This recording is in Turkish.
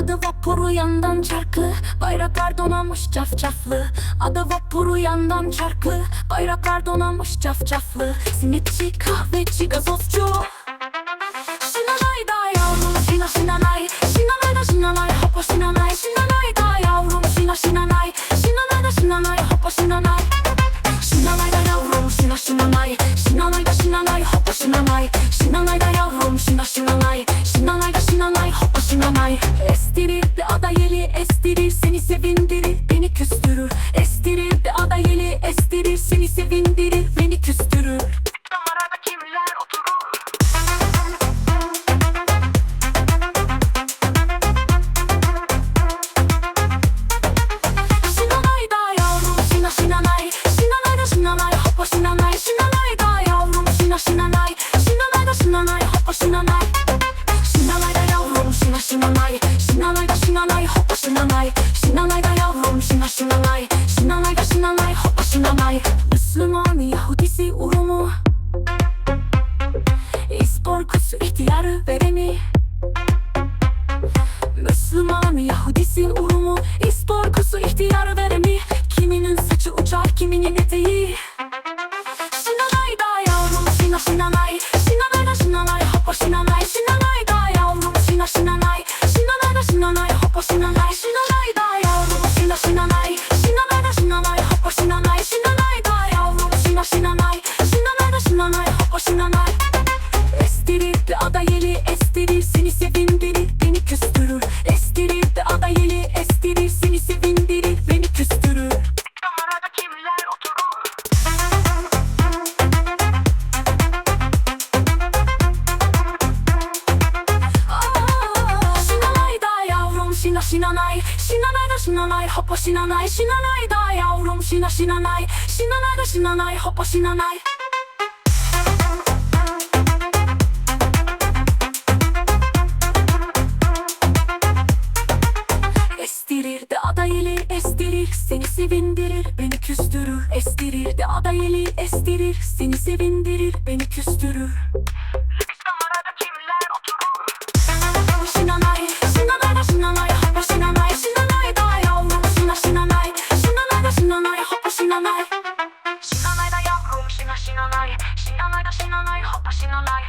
Ada vapuru yandan çarklı Bayraklar donamış cafcaflı. Ada vapuru yandan çarklı Bayraklar donamış cafcaflı. Simitçi, kahveci, gazozcu. Şinanay da yavrum Şina şinanay. Şinanay da şinanay Hopa şinanay. Olay Müslüman Yahudisi urumu. İspor kusu ihtiyarı veremi. Şinanay Estirir de adayeli estirir Seni sevindirir beni küstürür. Estirir de adayeli estirir Seni sevindirir beni küstürür. 話のないのない。